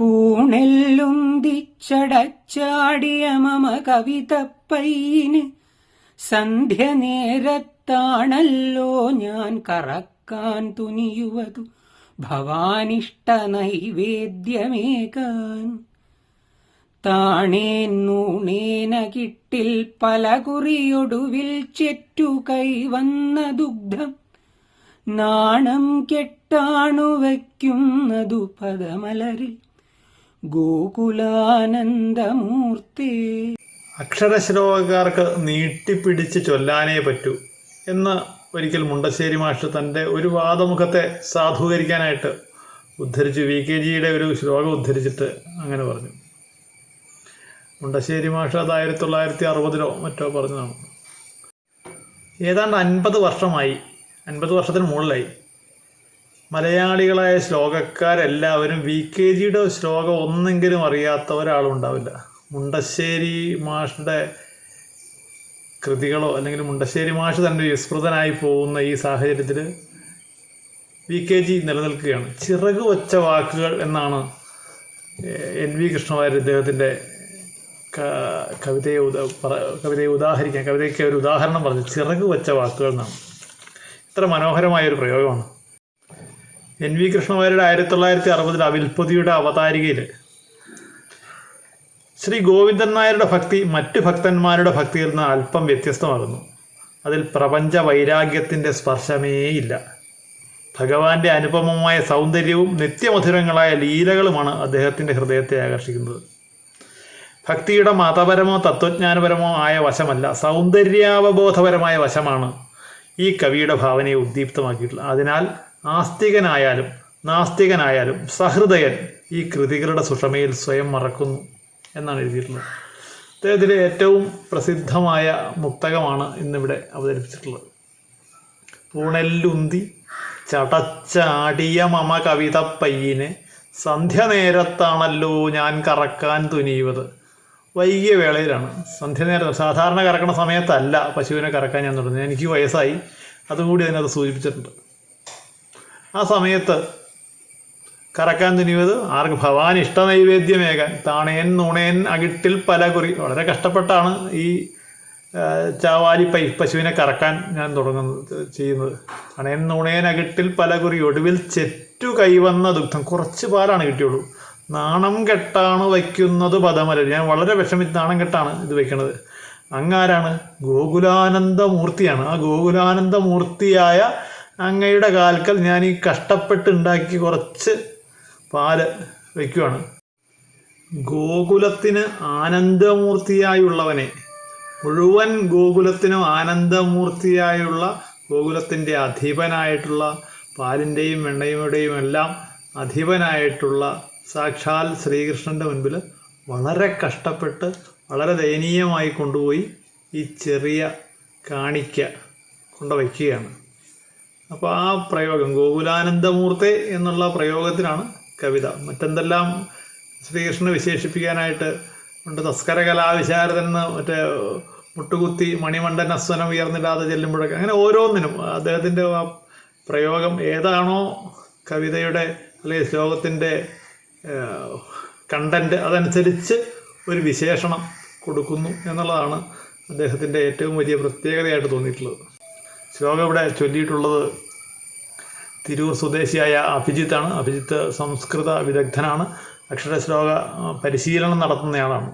പൂണെല്ലുന്തിച്ചടച്ചാടിയ മമ കവിതപ്പയ്യിന് സന്ധ്യ നേരത്താണല്ലോ ഞാൻ കറക്കാൻ തുനിയുവതു. ഭവാനിഷ്ട നൈവേദ്യമേകാൻ. താണേൻ നൂണേന കിട്ടിൽ പല കുറിയൊടുവിൽ ചെറ്റു കൈവന്ന ദുഗ്ധം. നാണം കെട്ടാണു വയ്ക്കുന്നതു പദമലരിൽ. ഗോകുലാനന്ദമൂർത്തേ. അക്ഷരശ്ലോകക്കാർക്ക് നീട്ടിപ്പിടിച്ച് ചൊല്ലാനേ പറ്റൂ എന്ന് ഒരിക്കൽ മുണ്ടശ്ശേരി മാഷ് തന്റെ ഒരു വാദമുഖത്തെ സാധൂകരിക്കാനായിട്ട് ഉദ്ധരിച്ചു. വി കെ ജിയുടെ ഒരു ശ്ലോകം ഉദ്ധരിച്ചിട്ട് അങ്ങനെ പറഞ്ഞു. മുണ്ടശ്ശേരി മാഷ് അത് ആയിരത്തി തൊള്ളായിരത്തി അറുപതിലോ മറ്റോ പറഞ്ഞതാണ്. ഏതാണ്ട് അൻപത് വർഷമായി അൻപത് വർഷത്തിന് മുകളിലായി. മലയാളികളായ ശ്ലോകക്കാരെല്ലാവരും വി കെ ജിയുടെ ശ്ലോകം ഒന്നെങ്കിലും അറിയാത്ത ഒരാളും ഉണ്ടാവില്ല മുണ്ടശ്ശേരി മാഷിന്റെ കൃതികളോ അല്ലെങ്കിൽ മുണ്ടശ്ശേരി മാഷ് തന്നെ വിസ്മൃതനായി പോകുന്ന ഈ സാഹചര്യത്തിൽ വി കെ ജി നിലനിൽക്കുകയാണ്. ചിറക് വച്ച വാക്കുകൾ എന്നാണ് എൻ വി കൃഷ്ണവാര്യർ ഇദ്ദേഹത്തിന്റെ കവിതയെ ഉദാ കവിതയെ ഉദാഹരിക്കാൻ കവിതയ്ക്ക് ഒരു ഉദാഹരണം പറഞ്ഞു. ചിറക് വച്ച വാക്കുകൾ എന്നാണ്. ഇത്ര മനോഹരമായ ഒരു പ്രയോഗമാണ്. എൻ വി കൃഷ്ണവാര്യരുടെ ആയിരത്തി തൊള്ളായിരത്തി അറുപതിൽ അവിൽപ്പൊതിയുടെ അവതാരികയിൽ ശ്രീ ഗോവിന്ദൻ നായരുടെ ഭക്തി മറ്റ് ഭക്തന്മാരുടെ ഭക്തിയിൽ നിന്ന് അല്പം വ്യത്യസ്തമാകുന്നു. അതിൽ പ്രപഞ്ച വൈരാഗ്യത്തിന്റെ സ്പർശമേയില്ല ഭഗവാന്റെ അനുപമമായ സൗന്ദര്യവും നിത്യമധുരങ്ങളായ ലീലകളുമാണ് അദ്ദേഹത്തിന്റെ ഹൃദയത്തെ ആകർഷിക്കുന്നത്. ഭക്തിയുടെ മതപരമോ തത്വജ്ഞാനപരമോ ആയ വശമല്ല സൗന്ദര്യാവബോധപരമായ വശമാണ് ഈ കവിയുടെ ഭാവനയെ ഉദ്ദീപ്തമാക്കിയിട്ടുള്ളത്. അതിനാൽ ആസ്തികനായാലും നാസ്തികനായാലും സഹൃദയൻ ഈ കൃതികളുടെ സുഷമയിൽ സ്വയം മറക്കുന്നു എന്നാണ് എഴുതിയിട്ടുള്ളത്. അദ്ദേഹത്തിലെ ഏറ്റവും പ്രസിദ്ധമായ മുക്തകമാണ് ഇന്നിവിടെ അവതരിപ്പിച്ചിട്ടുള്ളത്. പൂണെല്ലുന്തി ചടച്ചാടിയ മമ കവിത പയ്യനെ സന്ധ്യ നേരത്താണല്ലോ ഞാൻ കറക്കാൻ തുനിയുന്നത്. വൈകിയ വേളയിലാണ്. സന്ധ്യ നേരം സാധാരണ കറക്കണ സമയത്തല്ല പശുവിനെ കറക്കാൻ ഞാൻ തുടങ്ങി എനിക്ക് വയസ്സായി. അതുകൂടി അതിനകത്ത് സൂചിപ്പിച്ചിട്ടുണ്ട്. ആ സമയത്ത് കറക്കാൻ തുനിയത് ആർക്ക് ഭവാൻ ഇഷ്ട നൈവേദ്യമേകാൻ താണേൻ നുണേൻ അകിട്ടിൽ പല കുറി വളരെ കഷ്ടപ്പെട്ടാണ് ഈ ചാവാലി പൈ പശുവിനെ കറക്കാൻ ഞാൻ തുടങ്ങുന്നത് ചെയ്യുന്നത്. അണയൻ നുണേൻ അകിട്ടിൽ പല കുറി ഒടുവിൽ ചെറ്റു കൈവന്ന ദുഗ്ധം. കുറച്ച് പാലാണ് കിട്ടിയുള്ളൂ. നാണം കെട്ടാണ് വയ്ക്കുന്നത് പദമല ഞാൻ വളരെ വിഷമിച്ച് നാണം കെട്ടാണ് ഇത് വെക്കുന്നത് അങ്ങാരാണ്? ഗോകുലാനന്ദമൂർത്തിയാണ്. ആ ഗോകുലാനന്ദമൂർത്തിയായ അങ്ങയുടെ കാൽക്കൽ ഞാൻ ഈ കഷ്ടപ്പെട്ടുണ്ടാക്കി കുറച്ച് പാൽ വയ്ക്കുവാണ്. ഗോകുലത്തിന് ആനന്ദമൂർത്തിയായുള്ളവനെ മുഴുവൻ ഗോകുലത്തിനും ആനന്ദമൂർത്തിയായുള്ള ഗോകുലത്തിന്റെ അധീപനായിട്ടുള്ള പാലിന്റെയും വെണ്ണയുടെയും എല്ലാം അധീപനായിട്ടുള്ള സാക്ഷാൽ ശ്രീകൃഷ്ണന്റെ മുൻപിൽ വളരെ കഷ്ടപ്പെട്ട് വളരെ ദയനീയമായി കൊണ്ടുപോയി ഈ ചെറിയ കാണിക്ക കൊണ്ടുവയ്ക്കുകയാണ്. അപ്പോൾ ആ പ്രയോഗം ഗോകുലാനന്ദമൂർത്തെ എന്നുള്ള പ്രയോഗത്തിനാണ് കവിത. മറ്റെന്തെല്ലാം ശ്രീകൃഷ്ണനെ വിശേഷിപ്പിക്കാനായിട്ട് ഉണ്ട്? തസ്കര കലാവിശാരദൻ എന്ന് മറ്റേ മുട്ടുകുത്തി മണിമണ്ഡന സ്വനം ഉയർന്നിടാതെ ചെല്ലുമ്പോഴൊക്കെ അങ്ങനെ ഓരോന്നിനും അദ്ദേഹത്തിന്റെ ആ പ്രയോഗം ഏതാണോ കവിതയുടെ അല്ലെങ്കിൽ ശ്ലോകത്തിന്റെ കണ്ടന്റ് അതനുസരിച്ച് ഒരു വിശേഷണം കൊടുക്കുന്നു എന്നുള്ളതാണ് അദ്ദേഹത്തിന്റെ ഏറ്റവും വലിയ പ്രത്യേകതയായിട്ട് തോന്നിയിട്ടുള്ളത്. ശ്ലോകം ഇവിടെ ചൊല്ലിയിട്ടുള്ളത് തിരൂർ സ്വദേശിയായ അഭിജിത്താണ്. അഭിജിത്ത് സംസ്കൃത വിദഗ്ധനാണ്. അക്ഷരശ്ലോക ശ്ലോക പരിശീലനം നടത്തുന്നയാളാണ്.